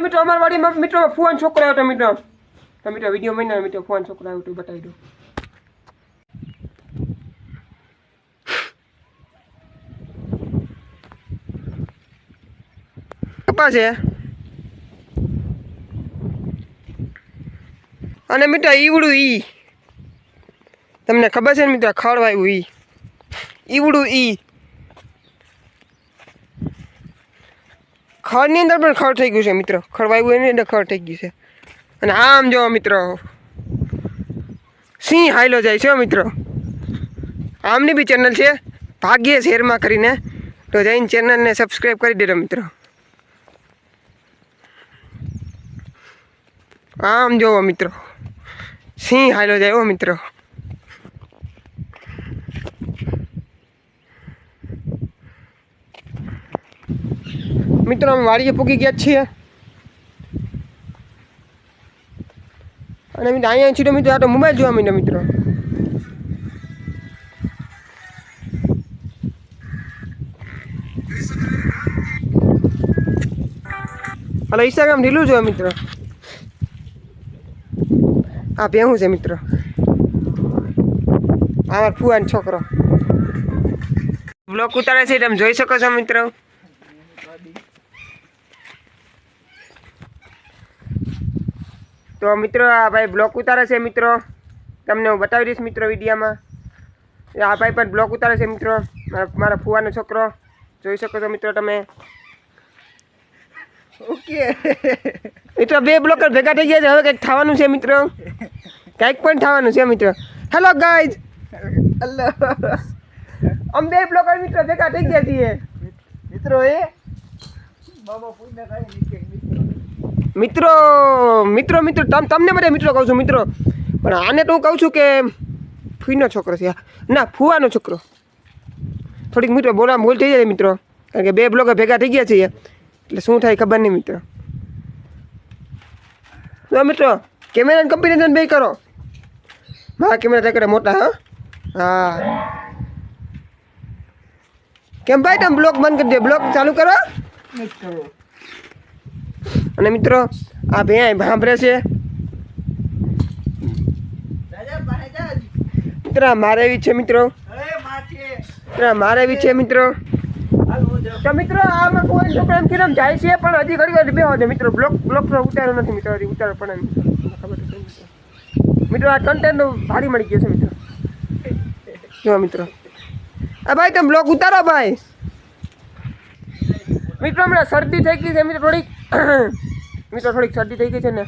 મિત્રો, અમારા વાડીમાં મિત્રો, ફુવાન છોકરો આવ્યો મિત્રો. તો મિત્રો વીડિયો મહિના મિત્રો, ફુવાન છોકરો આવ્યો બતાવી દો છે? અને મિત્રો, ઈવડું ઈ. તમને ખબર છે ને, મિત્રો ખડવાયું ઈ. ઈવડું ઈ. ખડની અંદર પણ ખડ થઈ ગયું છે, મિત્રો. ખડવાયું એની અંદર ખડ થઈ ગયું છે. અને આમ જો, મિત્રો. સિંહ હાઈલો જાય છે મિત્રો. આમની બી ચેનલ છે. ભાગ્ય શેરમાં કરીને. તો જઈને ચેનલને સબસ્ક્રાઈબ કરી દેજો, મિત્રો. આમ જોવો, મિત્રો. સિંહ હાલો જાય ઓ મિત્રો. મિત્રો, અમે વાડીએ પૂકી ગયા છીએ. અને મિત્રો, અહીંયા છીએ મિત્રો, આ મોબાઈલ જોવા માંડ્યા મિત્રો. હલો ઇન્સ્ટાગ્રામ ઢીલું જોવા મિત્રો. આ ભેહું છે મિત્રો. આ ફુવાન છોકરો. બ્લોક ઉતારે છે, તમે જોઈ શકો છો મિત્રો. તો મિત્રો આ ભાઈ બ્લોક ઉતારે છે મિત્રો. તમને હું બતાવી દઈશ મિત્રો વિડીયામાં. આ ભાઈ પણ બ્લોક ઉતારે છે મિત્રો. મારા ફુવાનો છોકરો. જોઈ શકો છો મિત્રો તમે. ઓકે. મિત્રો બે બ્લોકર ભેગા થઈ ગયા છે. હવે કંઈક થવાનું છે મિત્રો. કંઈક પણ થવાનું છે મિત્રો. હેલો ગાઈઝ અલ્લાહ અમે બે બ્લોકર મિત્રો ભેગા થઈ ગયા છીએ. મિત્રો એ? બાબા ખાઈ નીચે મિત્રો મિત્રો મિત્રો, તમ, તમને બધા મિત્રો કહું છું, મિત્રો. પણ આને તો હું કહું છું કે ફૂઈનો છોકરો છે. ના, ફુવાનો છોકરો. થોડીક મિત્રો બોલા ભૂલ થઈ જાય મિત્રો. કારણ કે બે બ્લોકર ભેગા થઈ ગયા છીએ. એટલે શું થાય ખબર નહીં, મિત્રો. તો મિત્રો કેમેરા કમ્પેરિઝન બે કરો. મારા કેમેરા ત્યાં કરે મોટા, હા? હા. કેમ ભાઈ, તમે બ્લોક બંધ કરી દે બ્લોક ચાલુ કરો. મિત્રો અને મિત્રો, આ ભેં ભાંભરે છે. મિત્રો મારે એવી છે, મિત્રો. મારે એવી છે, મિત્રો. તો મિત્રો, આમાં કોઈ છોકરા એમ કીધું જાય છે, પણ હજી ઘડી વાર બે વાગે મિત્રો. બ્લોક બ્લોક તો ઉતાર્યો નથી, મિત્રો. હજી ઉતારો પણ ખબર મિત્રો. આ કન્ટેન્ટ ભારી મળી ગયો છે, મિત્રો. જો, મિત્રો. આ ભાઈ, તમે બ્લોક ઉતારો, ભાઈ. મિત્રો, હમણાં શરદી થઈ ગઈ છે, મિત્રો, થોડીક. મિત્રો, થોડીક શરદી થઈ ગઈ છે ને.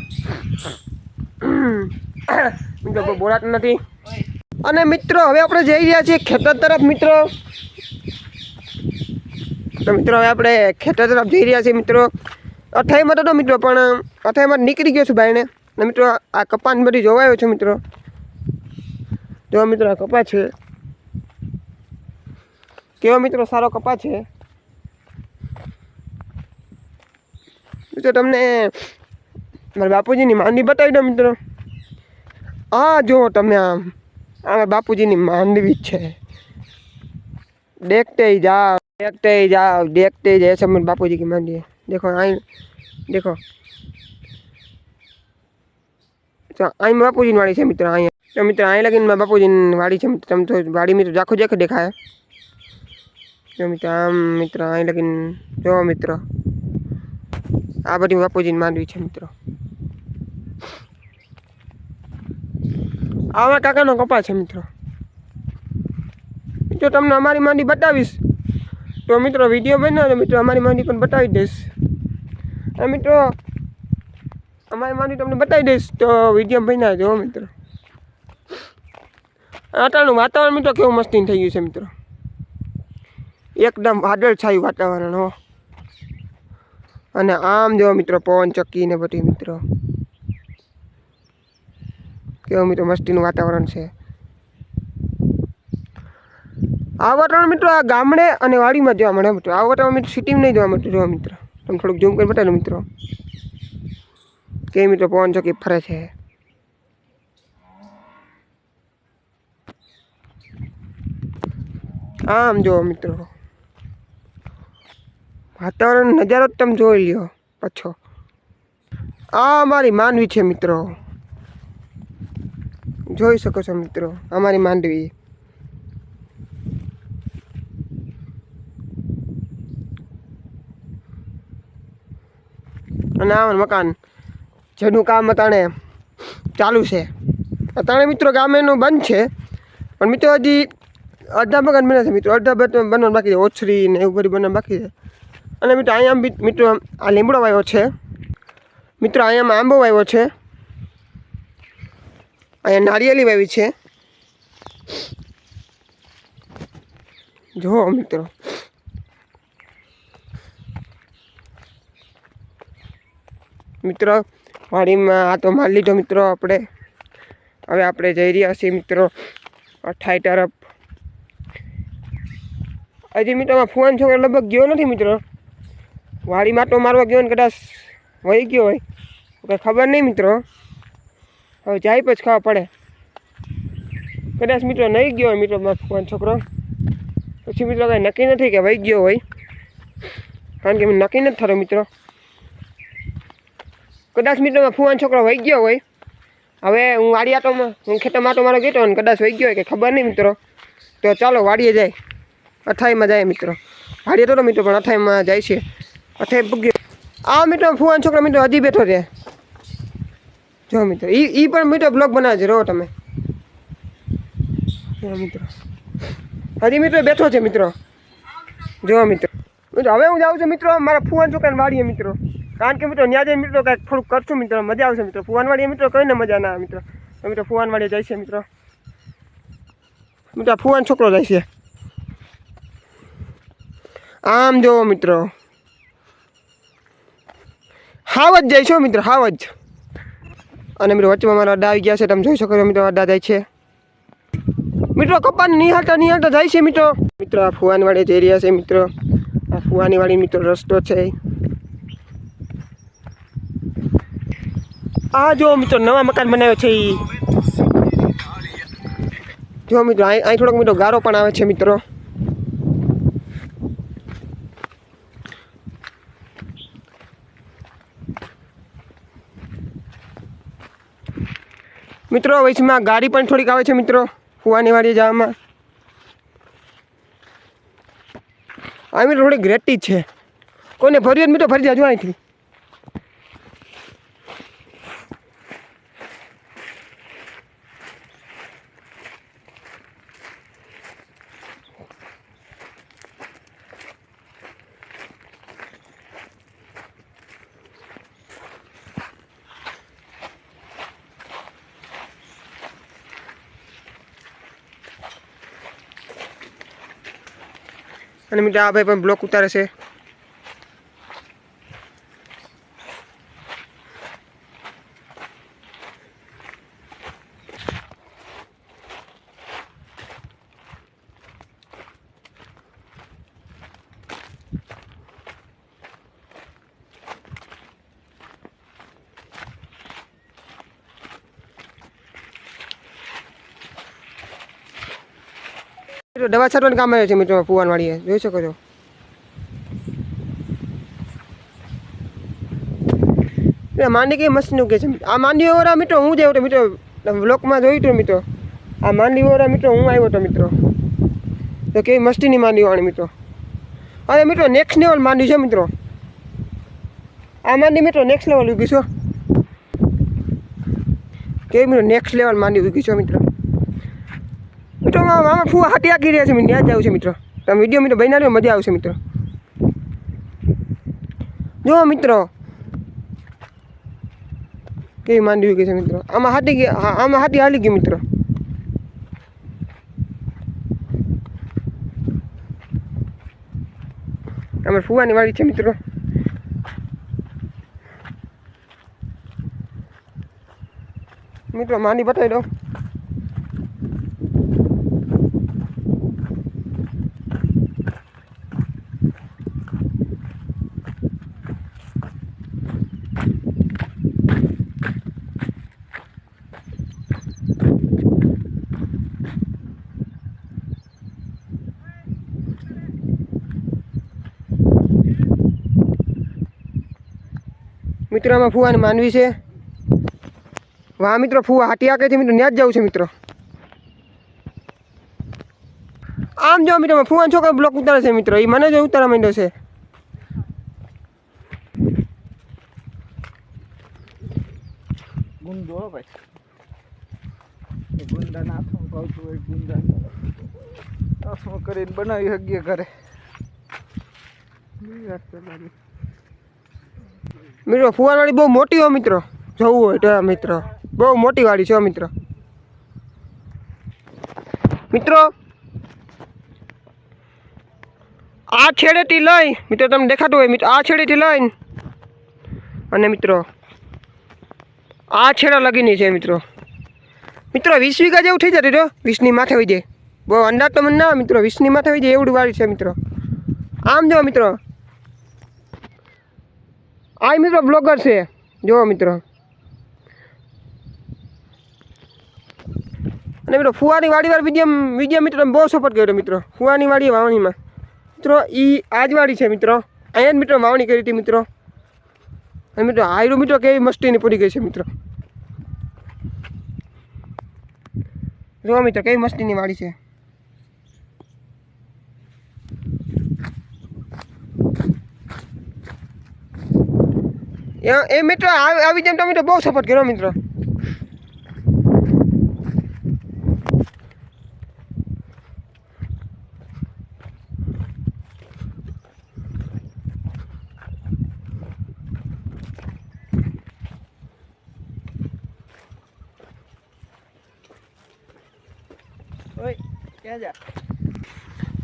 મિત્રો, કોઈ બોલાતું નથી. અને મિત્રો, હવે આપણે જઈ રહ્યા છીએ ખેતર તરફ, મિત્રો. મિત્રો, હવે આપણે ખેતર તરફ જઈ રહ્યા છીએ, મિત્રો. અઠાઈમાં તો મિત્રો, પણ અઠાઈમાં નીકળી ગયો છું ભાઈને. ને મિત્રો, આ કપાસ બધી જોવાયો છે, મિત્રો. જો મિત્રો, આ કપા છે. કેવો મિત્રો, સારો કપા છે? મિત્રો તમને મારા બાપુજીની માંડવી બતાવી દો મિત્રો આ જો તમે આમ આ બાપુજીની માંડવી જ છે देखते ही जाओ देखते ही जाओ देखते ही जैसे मेरे बापू जी की मंडी है देखो आई देखो તો અહીં બાપુજીની વાડી છે મિત્ર અહીંયા તો મિત્ર અહીં લગીને મારા બાપુજીની વાડી છે મિત્ર તમે તો વાડી મિત્ર જાખો જાખો દેખાય જો મિત્ર આમ મિત્ર અહીં લગીને જો મિત્ર આ બધી બાપુજીની માંડવી છે, મિત્રો. આવા કાકાનો કપા છે, મિત્રો. જો તમને અમારી માંડી બતાવીશ, તો મિત્રો વીડિયો બન્યો તો મિત્રો અમારી માંડી પણ બતાવી દઈશ. અને મિત્રો, અમારી માંડી તમને બતાવી દઈશ, તો વીડિયો બન્યા જો મિત્રો. અત્યારનું વાતાવરણ, મિત્રો, કેવું મસ્તી થઈ ગયું છે, મિત્રો. એકદમ વાદળ છાયું વાતાવરણ, હો. અને આમ જો મિત્રો, પવન ચક્કી ને બધી મિત્રો. કેવું મિત્રો, મસ્તીનું વાતાવરણ છે. આ વાતાવરણ મિત્રો, આ ગામડે અને વાડીમાં જોવા મળે મિત્રો. આ વાતાવરણ મિત્રો, સિટીમાં નહીં જોવા મળતું જોવા મિત્રો. તમે થોડુંક ઝૂમ કરી બતાવો મિત્રો. કે મિત્રો પવન ચોકી ફરે છે. આમ જો મિત્રો. વાતાવરણ નજારો જ તમે જોઈ લ્યો પાછો. આ અમારી માનવી છે મિત્રો. જોઈ શકો છો મિત્રો અમારી માંડવી. અને આ મકાન, જેનું કામ અતાણે ચાલુ છે. અતાણે મિત્રો ગામ એનું બંધ છે. પણ મિત્રો હજી અડધા મકાન બને છે મિત્રો. અડધા બન- બનવાનું બાકી છે. ઓછરી ને એવું બધું બનવાનું બાકી છે. અને મિત્રો અહીંયા મિત્રો, આ લીમડો વાવ્યો છે. મિત્રો અહીંયામાં આંબો વાવ્યો છે. અહીંયા નારિયેલી વાવી છે. જુઓ મિત્રો. મિત્રો, વાડીમાં આ તો માર લીધો મિત્રો આપણે. હવે આપણે જઈ રહ્યા છીએ મિત્રો, અઠાઈ તરફ. હજી મિત્રો ફોન છોકરો લગભગ ગયો નથી મિત્રો. વાડીમાં તો મારવા ગયો ને કદાચ વહી ગયો હોય. કંઈ ખબર નહીં મિત્રો. હવે જાય પછી ખાવા પડે. કદાચ મિત્રો નહીં ગયો હોય મિત્રો મારો છોકરો. પછી મિત્રો કાંઈ નક્કી નથી કે વહી ગયો હોય. કારણ કે નક્કી નથી થતો મિત્રો. કદાચ મિત્રોમાં ફુવાન છોકરો વહી ગયો હોય. હવે હું વાડી આટોમાં હું ખેતરમાં આટો મારો ગયો ને કદાચ વહી ગયો હોય કે ખબર નહીં મિત્રો. તો ચાલો વાડીએ જાય. અઠાઈમાં જાય મિત્રો. વાડીએ તો મિત્રો પણ અઠાઈમાં જાય છે. અઠાઈ પૂગ્યો આ મિત્રો ફુવાન છોકરો મિત્રો હજી બેઠો છે. જો મિત્રો એ એ પણ મિત્રો બ્લોગ બનાવે છે રહો તમે. જો મિત્રો. હજી મિત્રો બેઠો છે, મિત્રો. જો મિત્રો. મિત્રો, હવે હું જાઉં છું, મિત્રો. મારા ફુવાન છોકરાને વાળીએ મિત્રો. કારણ કે મિત્રો, ન્યાજે મિત્રો કાંઈક થોડુંક કરશું, મિત્રો. મજા આવશે, મિત્રો. ફુવાનવાડીએ મિત્રો, કઈને મજા ના મિત્રો. મિત્રો ફુવાનવાડીએ જાય છે, મિત્રો. મિત્રો ફુવાન છોકરો જાય છે. આમ જોવો, મિત્રો. હાવ જ જાય છો મિત્રો, હાવ જ. અને મિત્રો, વચ્ચેમાં મારા અડ્ડા આવી ગયા છે, તમે જોઈ શકો છો મિત્રો, અડ્ડા જાય છે. મિત્રો, કપાન નિહાળતા નિહાળતા જાય છે મિત્રો. મિત્રો, આ ફુવાનવાડી જઈ એરિયા છે મિત્રો. આ ફુવાની વાડી મિત્રો, રસ્તો છે. આ જો મિત્રો, નવા મકાન બનાવ્યો છે જો મિત્રો અહીં થોડોક મિત્રો, ગારો પણ આવે છે મિત્રો. મિત્રો વચમાં ગાડી પણ થોડીક આવે છે મિત્રો, ફુવાની વાડીએ જવામાં. આ મિત્રો થોડીક ગ્રેટી છે. કોને ફરી મિત્રો, ફરી જાજો અહીંથી. અને મિત્રો આ ભાઈ પણ બ્લોક ઉતારે છે. મિત્રો દવા છાંટવાનું કામ આવે છે મિત્રો ફુવાનવાડીએ જોઈ શકો છો. માંડી કઈ મસ્તીનું કે છે. આ માંડી ઓરા મિત્રો, હું જ આવ્યો મિત્રો. બ્લોકમાં જોયું હતું મિત્રો. આ માંડી ઓરા મિત્રો, હું આવ્યો હતો મિત્રો. તો કેવી મસ્તીની માંડી વાળી મિત્રો. અરે મિત્રો નેક્સ્ટ લેવલ માંડી છે મિત્રો. આ માંડી મિત્રો નેક્સ્ટ લેવલ ઉગી છો કેવી મિત્રો નેક્સ્ટ લેવલ માંડી ઉગી છો મિત્રો. મિત્રો મામા ફુવા હાટી આકી રહ્યા છે મિત્રો. ત્યાં જ જાવ છે મિત્રો. તમે વીડિયો મિત્રો બનાવ્યો મજા આવશે મિત્રો. જો મિત્રો. કેવી માંડવી ગઈ છે મિત્રો. આમાં હાટી ગયા આમાં હાટી હાલી ગયું મિત્રો. અમારે ફુવાની વાડી છે મિત્રો. મિત્રો માંડી બતાવી દો મિત્રો આમાં ફુવાની માનવી છે. વાહ, મિત્રો, ફુવા હાટી આકે છે. મિત્રો ત્યાં જ જવું છે, મિત્રો. આમ જો, મિત્રો ફુવાન છોકરો બ્લોક ઉતારે છે, મિત્રો. એ મને જ ઉતારવા માંડ્યો છે. ગુંદો ભાઈ. ગુંદા નાથમાં ભાવતું હોય કરીને બનાવી શકીએ ઘરે? મિત્રો ફુવાનવાળી બહુ મોટી હોય મિત્રો. જવું હોય તો મિત્રો. બહુ મોટી વાળી છે મિત્રો. મિત્રો, આ છેડેથી લઈ, મિત્રો, તમને દેખાતું હોય મિત્રો, આ છેડેથી લઈને અને મિત્રો, આ છેડા લગીની છે મિત્રો. મિત્રો, વીસ વીઘા જેવું થઈ જતું જો વીસની માથે હોય જાય. બહુ અંદાજ તો મને ના મિત્રો, વીસની માથે હોય જાય, એવડી વાળી છે, મિત્રો. આમ જો, મિત્રો આ મિત્રો બ્લોગર છે. જુઓ મિત્રો. અને મિત્રો ફુવાની વાડી વાળી વીડિયો વીડિયો મિત્રો બહુ સપોર્ટ કર્યો મિત્રો. ફુવાની વાડી વાવણીમાં. મિત્રો એ આજવાડી છે મિત્રો. અહીંયા મિત્રો વાવણી કરી હતી મિત્રો. અને મિત્રો આયરું મિત્રો, કેવી મસ્તીની પડી ગઈ છે મિત્રો. જુઓ મિત્રો, કેવી મસ્તીની વાડી છે. એ- મિત્રો આવી જેમ તમે તો બહુ સપોર્ટ કર્યો મિત્રો.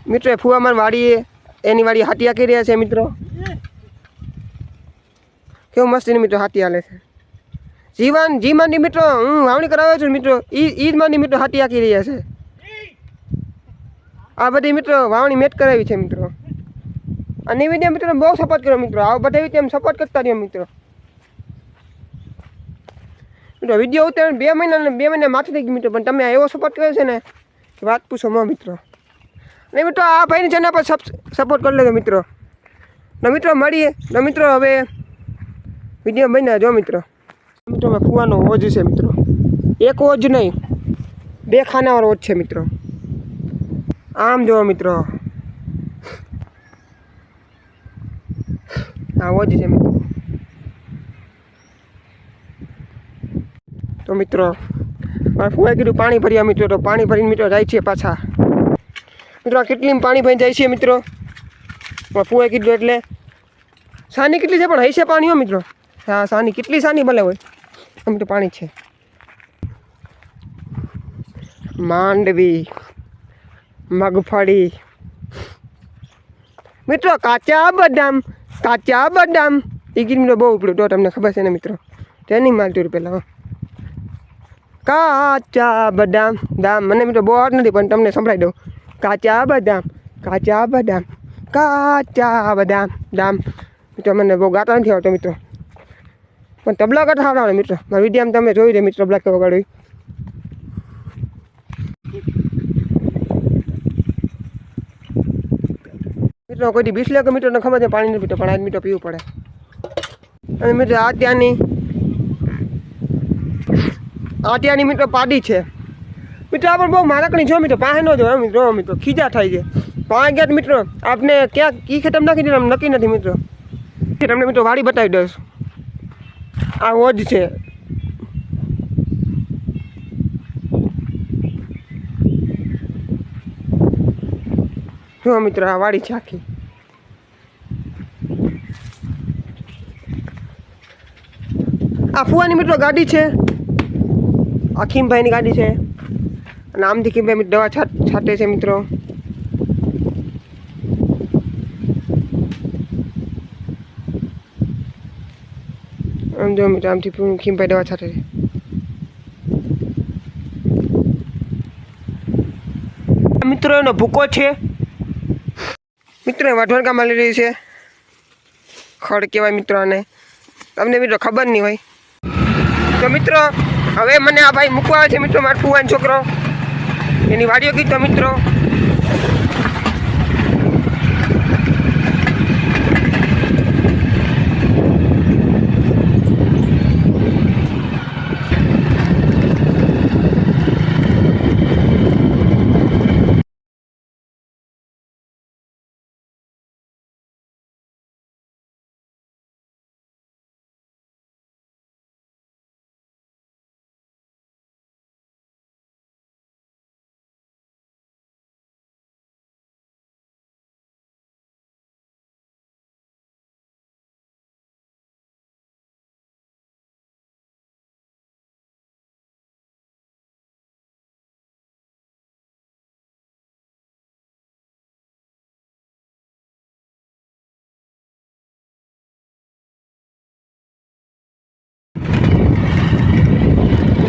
મિત્રો એ ફુવામાર વાડીએ એની વાડી હાટિયા કરી રહ્યા છે મિત્રો. કેવું મસ્તીની મિત્રો હાથી હાલે છે. જીવાન જીમાની મિત્રો હું વાવણી કરાવ્યો છું મિત્રો ઈ ઈદમાંની મિત્રો હાથી આખી રહ્યા છે. આ બધી મિત્રો વાવણી મેટ કરાવી છે મિત્રો. અને નિવેદ્યા મિત્રો બહુ સપોર્ટ કર્યો મિત્રો. આ બધા વીડિયો સપોર્ટ કરતા રહ્યો મિત્રો. મિત્રો વીડિયો ઉતાર બે મહિના બે મહિના માથે થઈ ગયું મિત્રો, પણ તમે એવો સપોર્ટ કર્યો છે ને વાત પૂછો મો મિત્રો. નહીં મિત્રો, આ ભાઈની ચેનલ પર સપોર્ટ કરી લેજો મિત્રો. ને મિત્રો, મળીએ. ને મિત્રો, હવે વીડિયો બન્યા જો મિત્રો. મિત્રો, મેં ફુવાનો ઓજ છે મિત્રો. એક ઓજ નહીં, બે ખાનાવાળો ઓજ છે મિત્રો. આમ જો મિત્રો. આ ઓજ છે મિત્રો. તો મિત્રો, મારે ફુવાએ કીધું પાણી ભર્યા મિત્રો, તો પાણી ભરીને મિત્રો જાય છે પાછા. મિત્રો, આ કેટલી પાણી ભરી જાય છે મિત્રો? મારા ફુવાએ કીધું એટલે. સાની કેટલી છે પણ હશે પાણી હો મિત્રો? હા સાની કેટલી સાની ભલે હોય. આમ પાણી છે. માંડવી, મગફળી. મિત્રો, કાચા બદામ કાચા બદામ. એ ગીત બહુ ઉપડ્યું તો તમને ખબર છે ને મિત્રો? ટ્રેનિંગ માલતી પહેલાં કાચા બદામ, દામ. મને મિત્રો બહુ નથી, પણ તમને સંભળાવી દઉં. કાચા બદામ કાચા બદામ કાચા બદામ, દામ. મિત્રો, મને બહુ ગાતા નથી આવતો, મિત્રો. પણ તબલા કથા આવડે મિત્રો. મારા તમે જોઈ દે મિત્રો તબલા કેવો ગાડ્યું મિત્રો, કોઈ બીસ લાખ મીટરને ખબર છે પાણી નથી પીતો, પણ આજ મીટર પીવું પડે. અને મિત્રો, આ ત્યાંની આ ત્યાંની મિત્રો પાડી છે. મિત્રો, આ પણ બહુ મારાકણી જો મિત્રો પાસે ન જો મિત્રો મિત્રો, ખીજા થાય છે. પાંચ ગયા મિત્રો, આપને ક્યાં કી ખેતમ નાખી દીધું નક્કી નથી મિત્રો. તમને મિત્રો વાડી બતાવી દઈશ. આ ઓજ છે. જો મિત્રો, આ વાડી છે આખી. આ ફુવાની મિત્રો ગાડી છે. અખીમભાઈની ગાડી છે. અને આમથી ખીમભાઈ દવા છાંટે છે મિત્રો. આમ જો મિત્રો, આમથી ખીમભાઈ દવા છાંટે છે. મિત્રો એનો ભૂકો છે. મિત્રો એ વાઢવાણ કામ આવી રહી છે. ખડ કહેવાય મિત્રો આને. તમને મિત્રો ખબર નહીં હોય. તો મિત્રો, હવે મને આ ભાઈ મૂકવા આવે છે મિત્રો, મારો ફુવાનો છોકરો. એની વાડીઓ કીધો મિત્રો.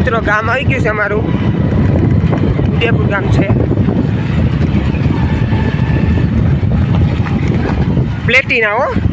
મિત્રો ગામ આવી ગયું છે અમારું. ઉદયપુર ગામ છે. પ્લેટિના હો.